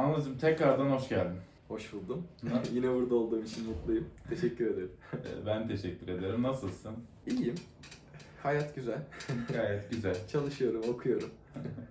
Anılcım tekrardan hoş geldin. Hoş buldum. Yine burada olduğum için mutluyum. Teşekkür ederim. Ee, Ben teşekkür ederim. Nasılsın? İyiyim. Hayat güzel. Gayet güzel. Çalışıyorum, okuyorum.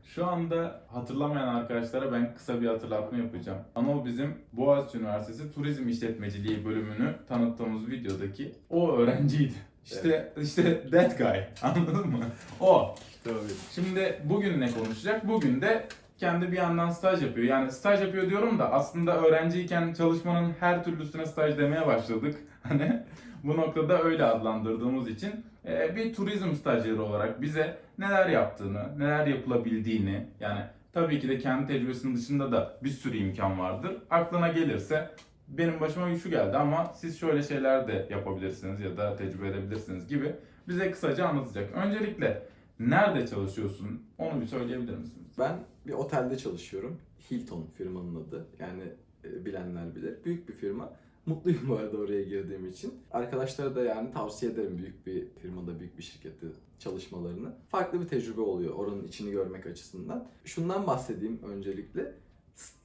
Şu anda hatırlamayan arkadaşlara ben kısa bir hatırlatma yapacağım. Anıl bizim Boğaziçi Üniversitesi Turizm İşletmeciliği bölümünü tanıttığımız videodaki o öğrenciydi. İşte işte that guy. Anladın mı? O. Tabii. Şimdi bugün ne konuşacak? Bugün de kendi bir yandan staj yapıyor. Yani staj yapıyor diyorum da aslında öğrenciyken çalışmanın her türlüsüne staj demeye başladık. Hani bu noktada öyle adlandırdığımız için e, bir turizm stajyeri olarak bize neler yaptığını, neler yapılabildiğini yani tabii ki de kendi tecrübesinin dışında da bir sürü imkan vardır. Aklına gelirse benim başıma şu geldi ama siz şöyle şeyler de yapabilirsiniz ya da tecrübe edebilirsiniz gibi bize kısaca anlatacak. Öncelikle nerede çalışıyorsun onu bir söyleyebilir misiniz? Ben bir otelde çalışıyorum. Hilton firmanın adı. Yani e, bilenler bilir. Büyük bir firma. Mutluyum bu arada oraya girdiğim için. Arkadaşlara da yani tavsiye ederim büyük bir firmada, büyük bir şirkette çalışmalarını. Farklı bir tecrübe oluyor oranın içini görmek açısından. Şundan bahsedeyim öncelikle.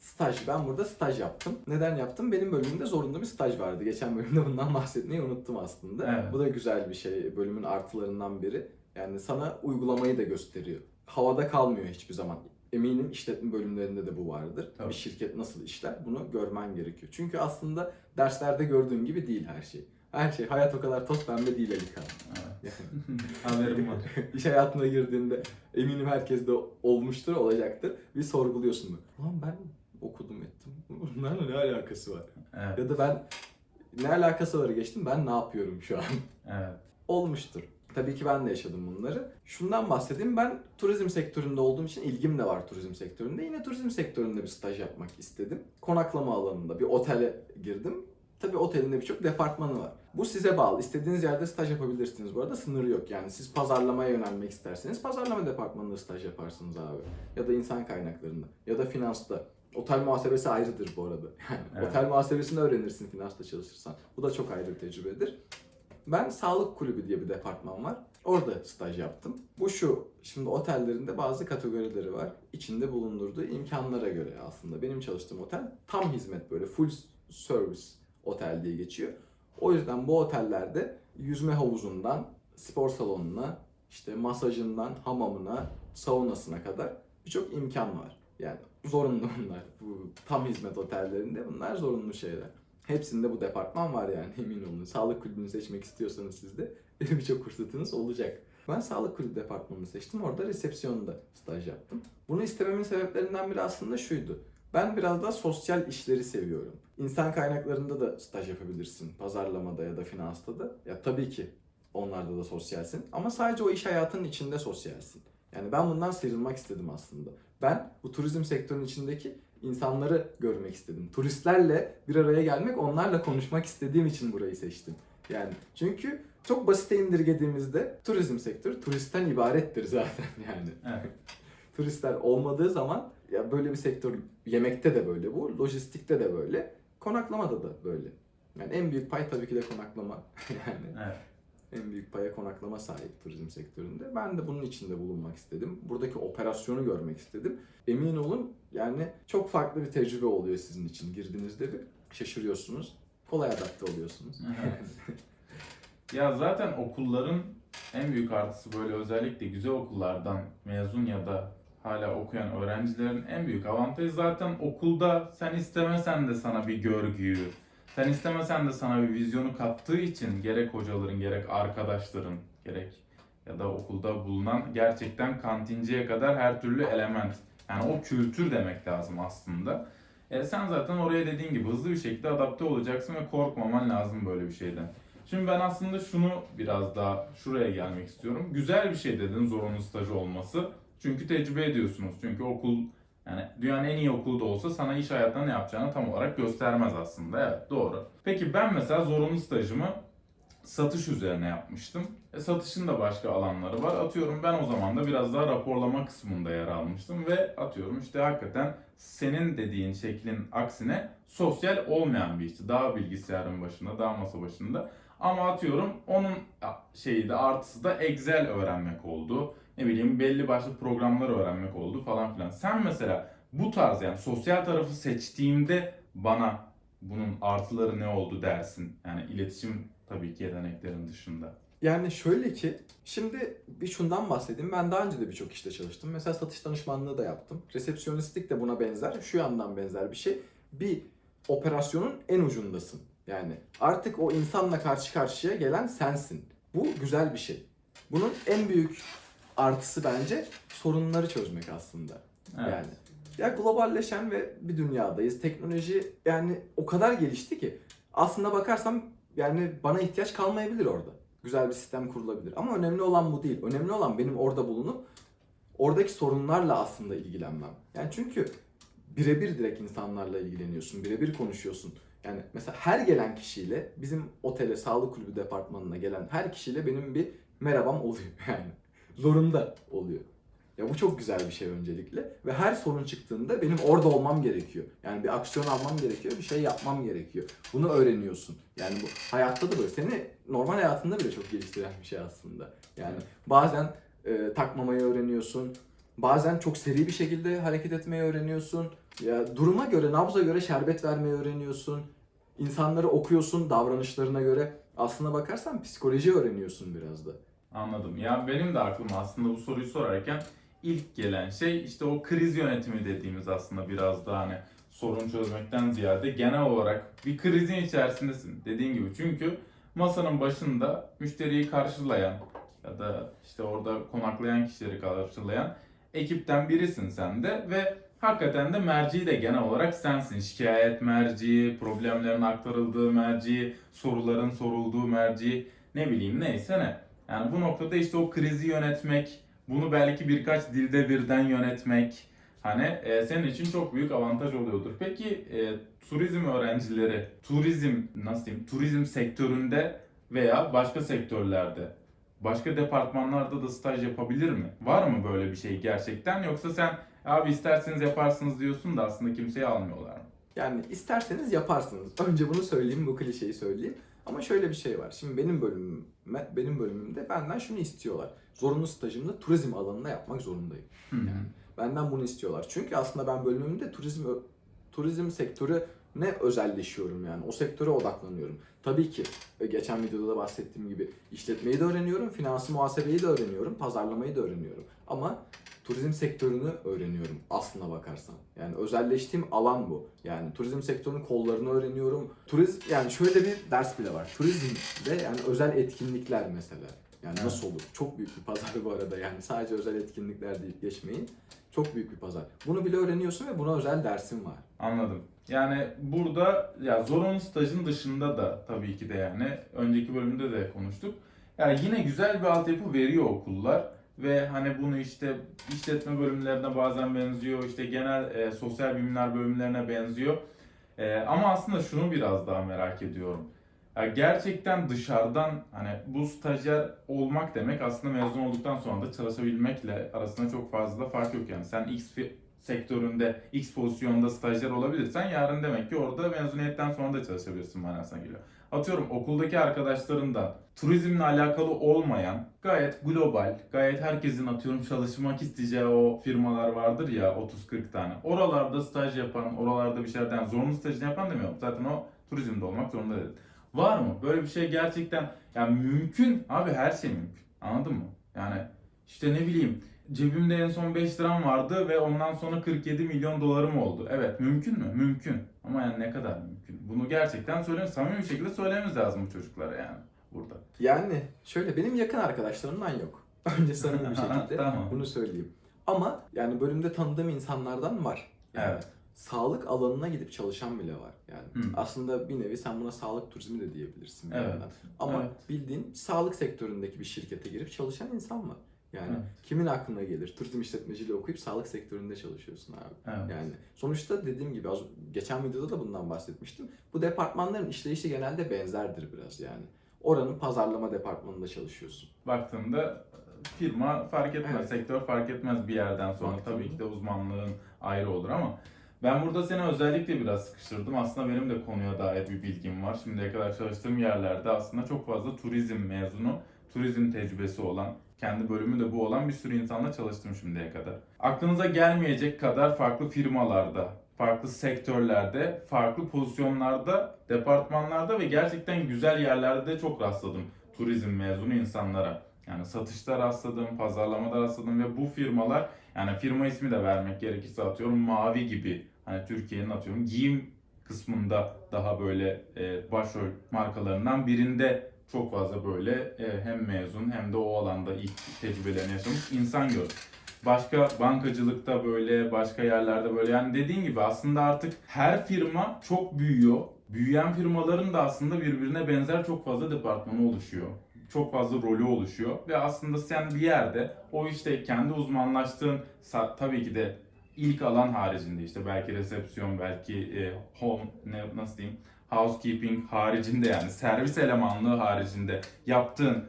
Staj. Ben burada staj yaptım. Neden yaptım? Benim bölümümde zorunlu bir staj vardı. Geçen bölümde bundan bahsetmeyi unuttum aslında. Evet. Bu da güzel bir şey. Bölümün artılarından biri. Yani sana uygulamayı da gösteriyor. Havada kalmıyor hiçbir zaman. Eminim işletme bölümlerinde de bu vardır. Tabii. Bir şirket nasıl işler bunu görmen gerekiyor. Çünkü aslında derslerde gördüğün gibi değil her şey. Her şey, hayat o kadar toz pembe değil Ali Kaan. Evet. Haberim var. iş hayatına girdiğinde eminim herkes de olmuştur, olacaktır. Bir sorguluyorsun bunu. Ulan ben okudum ettim. Bunlarla ne alakası var? Evet. Ya da ben ne alakası var geçtim ben ne yapıyorum şu an? Evet. olmuştur. Tabii ki ben de yaşadım bunları. Şundan bahsedeyim. Ben turizm sektöründe olduğum için ilgim de var turizm sektöründe. Yine turizm sektöründe bir staj yapmak istedim. Konaklama alanında bir otele girdim. Tabii otelin de birçok departmanı var. Bu size bağlı. İstediğiniz yerde staj yapabilirsiniz bu arada. Sınırı yok. Yani siz pazarlamaya yönelmek isterseniz pazarlama departmanında staj yaparsınız abi. Ya da insan kaynaklarında. Ya da finansta. Otel muhasebesi ayrıdır bu arada. Yani Evet. otel muhasebesini öğrenirsin finansta çalışırsan. Bu da çok ayrı bir tecrübedir. Ben sağlık kulübü diye bir departman var. Orada staj yaptım. Bu şu, şimdi otellerinde bazı kategorileri var. İçinde bulundurduğu imkanlara göre aslında. Benim çalıştığım otel tam hizmet böyle full service otel diye geçiyor. O yüzden bu otellerde yüzme havuzundan spor salonuna, işte masajından hamamına, saunasına kadar birçok imkan var. Yani zorunlu bunlar. Bu tam hizmet otellerinde bunlar zorunlu şeyler. Hepsinde bu departman var yani emin olun. Sağlık kulübünü seçmek istiyorsanız siz de birçok fırsatınız olacak. Ben sağlık kulübü departmanını seçtim. Orada resepsiyonda staj yaptım. Bunu istememin sebeplerinden biri aslında şuydu. Ben biraz daha sosyal işleri seviyorum. İnsan kaynaklarında da staj yapabilirsin. Pazarlamada ya da finansta da. Ya tabii ki onlarda da sosyalsin. Ama sadece o iş hayatının içinde sosyalsin. Yani ben bundan sıyrılmak istedim aslında. Ben bu turizm sektörünün içindeki insanları görmek istedim. Turistlerle bir araya gelmek, onlarla konuşmak istediğim için burayı seçtim. Yani çünkü çok basite indirgediğimizde turizm sektörü turistten ibarettir zaten yani. Evet. Turistler olmadığı zaman ya böyle bir sektör yemekte de böyle bu, lojistikte de böyle, konaklamada da böyle. Yani en büyük pay tabii ki de konaklama. yani Evet. En büyük paya konaklama sahip turizm sektöründe. Ben de bunun içinde bulunmak istedim. Buradaki operasyonu görmek istedim. Emin olun yani çok farklı bir tecrübe oluyor sizin için. Girdiğinizde bir şaşırıyorsunuz. Kolay adapte oluyorsunuz. Ya zaten okulların en büyük artısı böyle özellikle güzel okullardan mezun ya da hala okuyan öğrencilerin en büyük avantajı zaten okulda sen istemesen de sana bir görgüyü, sen istemesen de sana bir vizyonu kattığı için gerek hocaların gerek arkadaşların gerek ya da okulda bulunan gerçekten kantinciye kadar her türlü element. Yani o kültür demek lazım aslında. E sen zaten oraya dediğin gibi hızlı bir şekilde adapte olacaksın ve korkmaman lazım böyle bir şeyden. Şimdi ben aslında şunu biraz daha şuraya gelmek istiyorum. Güzel bir şey dedin zorunlu stajı olması. Çünkü tecrübe ediyorsunuz. Çünkü okul yani dünyanın en iyi okulu da olsa sana iş hayatında ne yapacağını tam olarak göstermez aslında. Evet doğru. Peki ben mesela zorunlu stajımı satış üzerine yapmıştım. E, satışın da başka alanları var. Atıyorum ben o zaman da biraz daha raporlama kısmında yer almıştım ve atıyorum işte hakikaten senin dediğin şeklin aksine sosyal olmayan bir işti. Daha bilgisayarın başında, daha masa başında. Ama atıyorum onun şeyi de artısı da Excel öğrenmek oldu. Ne bileyim belli başlı programları öğrenmek oldu falan filan. Sen mesela bu tarz yani sosyal tarafı seçtiğimde bana bunun artıları ne oldu dersin. Yani iletişim tabii ki yeteneklerin dışında. Yani şöyle ki, şimdi bir şundan bahsedeyim. Ben daha önce de birçok işte çalıştım. Mesela satış danışmanlığı da yaptım. Resepsiyonistlik de buna benzer. Şu yandan benzer bir şey. Bir operasyonun en ucundasın. Yani artık o insanla karşı karşıya gelen sensin. Bu güzel bir şey. Bunun en büyük artısı bence sorunları çözmek aslında. Evet. Yani ya globalleşen ve bir dünyadayız. Teknoloji yani o kadar gelişti ki aslında bakarsam yani bana ihtiyaç kalmayabilir orada. Güzel bir sistem kurulabilir. Ama önemli olan bu değil. Önemli olan benim orada bulunup oradaki sorunlarla aslında ilgilenmem. Yani çünkü birebir direkt insanlarla ilgileniyorsun. Birebir konuşuyorsun. Yani mesela her gelen kişiyle bizim otele, sağlık kulübü departmanına gelen her kişiyle benim bir merhabam oluyor yani. Zorunda oluyor. Ya bu çok güzel bir şey öncelikle ve her sorun çıktığında benim orada olmam gerekiyor. Yani bir aksiyon almam gerekiyor, bir şey yapmam gerekiyor. Bunu öğreniyorsun. Yani bu hayatta da böyle. Seni normal hayatında bile çok geliştiren bir şey aslında. Yani bazen e, takmamayı öğreniyorsun. Bazen çok seri bir şekilde hareket etmeyi öğreniyorsun. Ya duruma göre, nabza göre şerbet vermeyi öğreniyorsun. İnsanları okuyorsun davranışlarına göre. Aslına bakarsan psikoloji öğreniyorsun biraz da. Anladım. Ya benim de aklıma aslında bu soruyu sorarken ilk gelen şey işte o kriz yönetimi dediğimiz aslında biraz daha hani sorun çözmekten ziyade genel olarak bir krizin içerisindesin dediğin gibi. Çünkü masanın başında müşteriyi karşılayan ya da işte orada konaklayan kişileri karşılayan ekipten birisin sen de ve hakikaten de merci de genel olarak sensin. Şikayet merci, problemlerin aktarıldığı merci, soruların sorulduğu merci, ne bileyim neyse ne. Yani bu noktada işte o krizi yönetmek, bunu belki birkaç dilde birden yönetmek hani e, senin için çok büyük avantaj oluyordur. Peki e, turizm öğrencileri, turizm nasıl diyeyim, turizm sektöründe veya başka sektörlerde, başka departmanlarda da staj yapabilir mi? Var mı böyle bir şey gerçekten yoksa sen abi isterseniz yaparsınız diyorsun da aslında kimseyi almıyorlar mı? Yani isterseniz yaparsınız. Önce bunu söyleyeyim, bu klişeyi söyleyeyim. Ama şöyle bir şey var. Şimdi benim bölümüme, benim bölümümde benden şunu istiyorlar. Zorunlu stajımda turizm alanında yapmak zorundayım. Hı. Yani benden bunu istiyorlar. Çünkü aslında ben bölümümde turizm turizm sektörü ne özelleşiyorum yani. O sektöre odaklanıyorum. Tabii ki e, geçen videoda da bahsettiğim gibi işletmeyi de öğreniyorum, finansı muhasebeyi de öğreniyorum, pazarlamayı da öğreniyorum. Ama turizm sektörünü öğreniyorum aslına bakarsan. Yani özelleştiğim alan bu. Yani turizm sektörünün kollarını öğreniyorum. Turizm yani şöyle bir ders bile var. Turizmde yani özel etkinlikler mesela. Yani Evet. nasıl olur? Çok büyük bir pazar bu arada yani sadece özel etkinlikler deyip geçmeyin. Çok büyük bir pazar. Bunu bile öğreniyorsun ve buna özel dersin var. Anladım. Yani burada ya zorunlu stajın dışında da tabii ki de yani önceki bölümde de konuştuk. Yani yine güzel bir altyapı veriyor okullar ve hani bunu işte işletme bölümlerine bazen benziyor, işte genel e, sosyal bilimler bölümlerine benziyor. E, ama aslında şunu biraz daha merak ediyorum. Ya gerçekten dışarıdan hani bu stajyer olmak demek aslında mezun olduktan sonra da çalışabilmekle arasında çok fazla fark yok yani. Sen X sektöründe X pozisyonda stajyer olabilirsen yarın demek ki orada mezuniyetten sonra da çalışabilirsin manasına geliyor. Atıyorum okuldaki arkadaşların da turizmle alakalı olmayan gayet global, gayet herkesin atıyorum çalışmak isteyeceği o firmalar vardır ya 30-40 tane. Oralarda staj yapan, oralarda bir şeylerden zorunlu stajını yapan demiyorum. Zaten o turizmde olmak zorunda değil. Var mı? Böyle bir şey gerçekten yani mümkün. Abi her şey mümkün. Anladın mı? Yani işte ne bileyim cebimde en son 5 liram vardı ve ondan sonra 47 milyon dolarım oldu. Evet mümkün mü? Mümkün. Ama yani ne kadar mümkün? Bunu gerçekten söyle, samimi bir şekilde söylememiz lazım bu çocuklara yani burada. Yani şöyle benim yakın arkadaşlarımdan yok. Önce samimi bir şekilde Tamam. bunu söyleyeyim. Ama yani bölümde tanıdığım insanlardan var. Yani Evet. Sağlık alanına gidip çalışan bile var. Yani Hı. aslında bir nevi sen buna sağlık turizmi de diyebilirsin. Evet. yandan. Ama Evet. bildiğin sağlık sektöründeki bir şirkete girip çalışan insan var. Yani Evet. kimin aklına gelir? Turizm işletmeciliği okuyup sağlık sektöründe çalışıyorsun abi. Evet. Yani sonuçta dediğim gibi az geçen videoda da bundan bahsetmiştim. Bu departmanların işleyişi genelde benzerdir biraz yani. Oranın pazarlama departmanında çalışıyorsun. Baktığında e, firma fark etmez, Evet. sektör fark etmez bir yerden sonra. Baktığında. Tabii ki de uzmanlığın ayrı olur ama ben burada seni özellikle biraz sıkıştırdım. Aslında benim de konuya dair bir bilgim var. Şimdiye kadar çalıştığım yerlerde aslında çok fazla turizm mezunu, turizm tecrübesi olan kendi bölümü de bu olan bir sürü insanla çalıştım şimdiye kadar. Aklınıza gelmeyecek kadar farklı firmalarda, farklı sektörlerde, farklı pozisyonlarda, departmanlarda ve gerçekten güzel yerlerde de çok rastladım turizm mezunu insanlara. Yani satışta rastladım, pazarlamada rastladım ve bu firmalar yani firma ismi de vermek gerekirse atıyorum Mavi gibi hani Türkiye'nin atıyorum giyim kısmında daha böyle e, başrol markalarından birinde çok fazla böyle e, hem mezun hem de o alanda ilk tecrübelerini yaşamış insan gördüm. Başka bankacılıkta böyle, başka yerlerde böyle. Yani dediğin gibi aslında artık her firma çok büyüyor. Büyüyen firmaların da aslında birbirine benzer çok fazla departmanı oluşuyor. Çok fazla rolü oluşuyor. Ve aslında sen bir yerde o işte kendi uzmanlaştığın tabii ki de ilk alan haricinde işte belki resepsiyon, belki e, home, ne, nasıl diyeyim, housekeeping haricinde yani servis elemanlığı haricinde yaptığın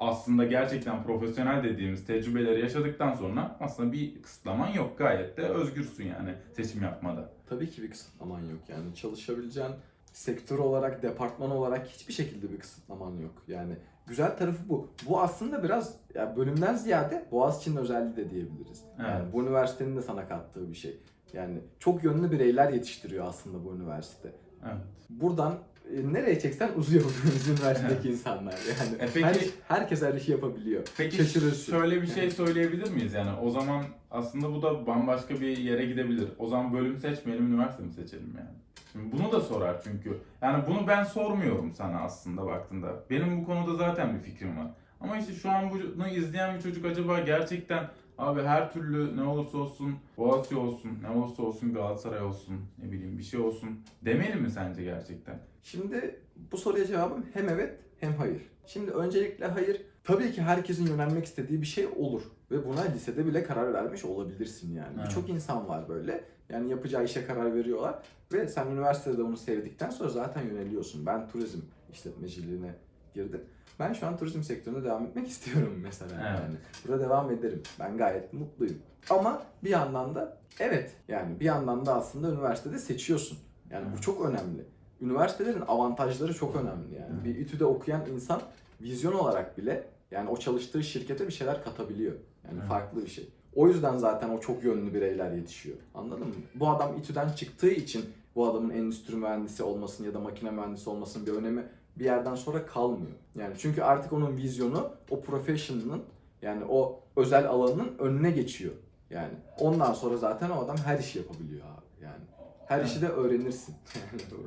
aslında gerçekten profesyonel dediğimiz tecrübeleri yaşadıktan sonra aslında bir kısıtlaman yok. Gayet de özgürsün yani seçim yapmada. Tabii ki bir kısıtlaman yok yani çalışabileceğin sektör olarak, departman olarak hiçbir şekilde bir kısıtlaman yok. Yani güzel tarafı bu. Bu aslında biraz ya bölümden ziyade Boğaziçi'nin özelliği de diyebiliriz. Yani Evet. bu üniversitenin de sana kattığı bir şey. Yani çok yönlü bireyler yetiştiriyor aslında bu üniversite. Evet. Buradan e, nereye çeksen uzuyor bu üniversitedeki insanlar yani. E peki- Her- herkes her işi yapabiliyor. Peki Şaşırırsın. şöyle bir şey söyleyebilir miyiz yani o zaman aslında bu da bambaşka bir yere gidebilir. O zaman bölüm seçmeyelim, üniversite mi seçelim yani? Şimdi bunu da sorar çünkü. Yani bunu ben sormuyorum sana aslında baktığında. Benim bu konuda zaten bir fikrim var. Ama işte şu an bunu izleyen bir çocuk acaba gerçekten abi her türlü ne olursa olsun Boğaziçi olsun, ne olursa olsun Galatasaray olsun, ne bileyim bir şey olsun demeli mi sence gerçekten? Şimdi bu soruya cevabım hem evet hem hayır. Şimdi öncelikle hayır. Tabii ki herkesin yönelmek istediği bir şey olur. Ve buna lisede bile karar vermiş olabilirsin yani. Evet. Birçok insan var böyle. Yani yapacağı işe karar veriyorlar. Ve sen üniversitede onu sevdikten sonra zaten yöneliyorsun. Ben turizm işletmeciliğine girdim. Ben şu an turizm sektöründe devam etmek istiyorum mesela Evet. yani. Burada devam ederim. Ben gayet mutluyum. Ama bir yandan da evet yani bir yandan da aslında üniversitede seçiyorsun. Yani bu Evet. çok önemli. Üniversitelerin avantajları çok önemli yani. Evet. Bir İTÜ'de okuyan insan vizyon olarak bile yani o çalıştığı şirkete bir şeyler katabiliyor. Yani Evet. farklı bir şey. O yüzden zaten o çok yönlü bireyler yetişiyor. Anladın mı? Bu adam İTÜ'den çıktığı için bu adamın endüstri mühendisi olmasının ya da makine mühendisi olmasının bir önemi bir yerden sonra kalmıyor. Yani çünkü artık onun vizyonu o profession'ın yani o özel alanının önüne geçiyor. Yani ondan sonra zaten o adam her işi yapabiliyor abi. Yani her işi de öğrenirsin.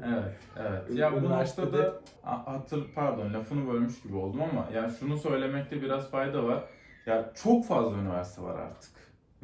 Evet, evet. Ün- Ya bu üniversitede- noktada a- hatır pardon lafını bölmüş gibi oldum ama ya şunu söylemekte biraz fayda var. Ya çok fazla üniversite var artık.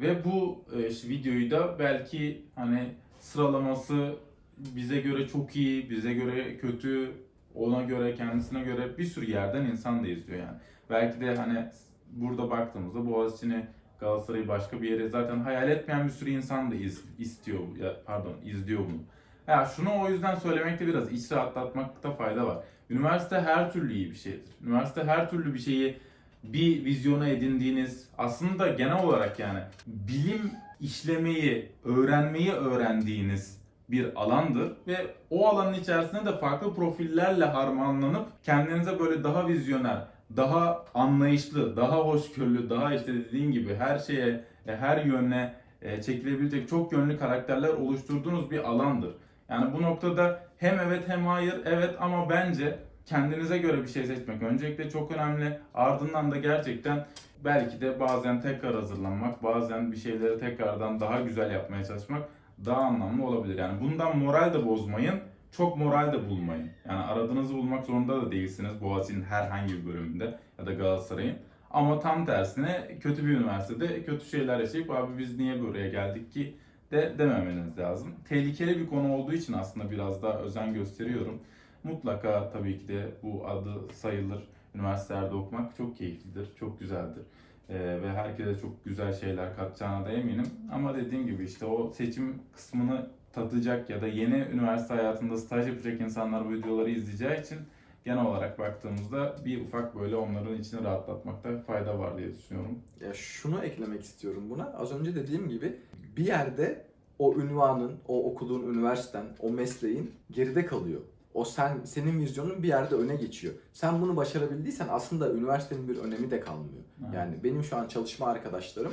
Ve bu e, işte videoyu da belki hani sıralaması bize göre çok iyi, bize göre kötü, ona göre kendisine göre bir sürü yerden insan da izliyor yani. Belki de hani burada baktığımızda Boğaziçi'ni Galatasaray'ı başka bir yere zaten hayal etmeyen bir sürü insan da iz, istiyor pardon izliyor bunu. Ya şunu o yüzden söylemekte biraz iç rahatlatmakta fayda var. Üniversite her türlü iyi bir şeydir. Üniversite her türlü bir şeyi bir vizyona edindiğiniz aslında genel olarak yani bilim işlemeyi, öğrenmeyi öğrendiğiniz bir alandır ve o alanın içerisinde de farklı profillerle harmanlanıp kendinize böyle daha vizyoner, daha anlayışlı, daha hoşgörülü, daha işte dediğin gibi her şeye, her yöne e, çekilebilecek çok yönlü karakterler oluşturduğunuz bir alandır. Yani bu noktada hem evet hem hayır evet ama bence kendinize göre bir şey seçmek öncelikle çok önemli. Ardından da gerçekten belki de bazen tekrar hazırlanmak, bazen bir şeyleri tekrardan daha güzel yapmaya çalışmak daha anlamlı olabilir. Yani bundan moral de bozmayın, çok moral de bulmayın. Yani aradığınızı bulmak zorunda da değilsiniz Boğaziçi'nin herhangi bir bölümünde ya da Galatasaray'ın. Ama tam tersine kötü bir üniversitede kötü şeyler yaşayıp abi biz niye buraya geldik ki de dememeniz lazım. Tehlikeli bir konu olduğu için aslında biraz daha özen gösteriyorum. Mutlaka tabii ki de bu adı sayılır. Üniversitelerde okumak çok keyiflidir, çok güzeldir. Ee, ve herkese çok güzel şeyler katacağına da eminim. Ama dediğim gibi işte o seçim kısmını tadacak ya da yeni üniversite hayatında staj yapacak insanlar bu videoları izleyeceği için genel olarak baktığımızda bir ufak böyle onların içini rahatlatmakta fayda var diye düşünüyorum. Ya şunu eklemek istiyorum buna. Az önce dediğim gibi bir yerde o ünvanın, o okuduğun üniversiten, o mesleğin geride kalıyor. O sen senin vizyonun bir yerde öne geçiyor. Sen bunu başarabildiysen aslında üniversitenin bir önemi de kalmıyor. Evet. Yani benim şu an çalışma arkadaşlarım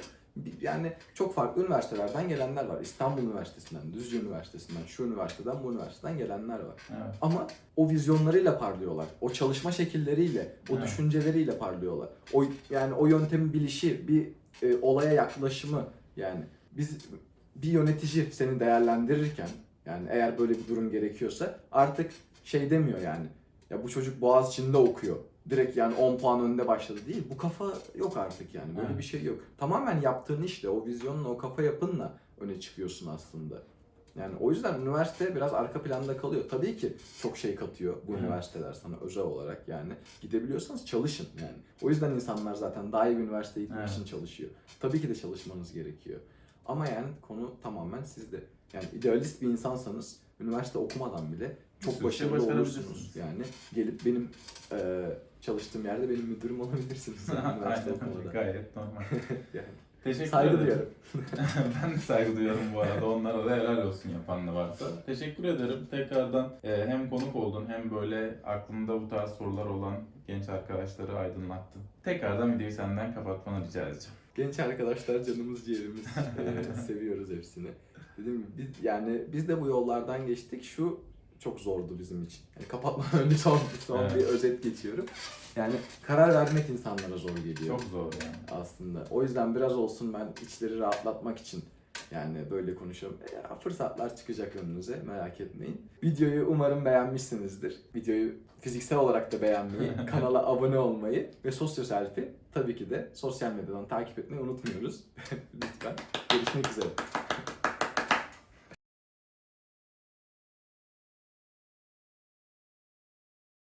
yani çok farklı üniversitelerden gelenler var. İstanbul Üniversitesi'nden, Düzce Üniversitesi'nden, şu üniversiteden, bu üniversiteden gelenler var. Evet. Ama o vizyonlarıyla parlıyorlar. O çalışma şekilleriyle, o Evet. düşünceleriyle parlıyorlar. O yani o yöntemin bilişi, bir e, olaya yaklaşımı yani biz bir yönetici seni değerlendirirken yani eğer böyle bir durum gerekiyorsa artık şey demiyor yani. Ya bu çocuk Boğaziçi'nde okuyor. Direkt yani 10 puan önde başladı değil. Bu kafa yok artık yani. Böyle Evet. bir şey yok. Tamamen yaptığın işle, o vizyonla, o kafa yapınla öne çıkıyorsun aslında. Yani o yüzden üniversite biraz arka planda kalıyor. Tabii ki çok şey katıyor bu Hı. üniversiteler sana özel olarak yani. Gidebiliyorsanız çalışın yani. O yüzden insanlar zaten daha iyi bir üniversiteye gitmek için çalışıyor. Tabii ki de çalışmanız gerekiyor. Ama yani konu tamamen sizde. Yani idealist bir insansanız üniversite okumadan bile çok sürü şey başarılı olursunuz. Yani gelip benim e, çalıştığım yerde benim müdürüm olabilirsiniz. üniversite Aynen okumadan. gayet normal. Yani Teşekkür saygı ederim. duyarım. ben de saygı duyuyorum bu arada. Onlara da helal olsun yapan da varsa. Teşekkür ederim. Tekrardan e, hem konuk oldun hem böyle aklında bu tarz sorular olan genç arkadaşları aydınlattın. Tekrardan videoyu senden kapatmanı rica edeceğim. Genç arkadaşlar canımız ciğerimiz. Ee, seviyoruz hepsini. Dedim biz, yani biz de bu yollardan geçtik. Şu çok zordu bizim için. Yani kapatmadan önce son, son Evet. bir özet geçiyorum. Yani karar vermek insanlara zor geliyor Çok zor yani. aslında. O yüzden biraz olsun ben içleri rahatlatmak için yani böyle konuşuyorum. E, fırsatlar çıkacak önünüze merak etmeyin. Videoyu umarım beğenmişsinizdir. Videoyu fiziksel olarak da beğenmeyi, kanala abone olmayı ve Sosyo Selfie tabii ki de sosyal medyadan takip etmeyi unutmuyoruz. Lütfen. Görüşmek üzere.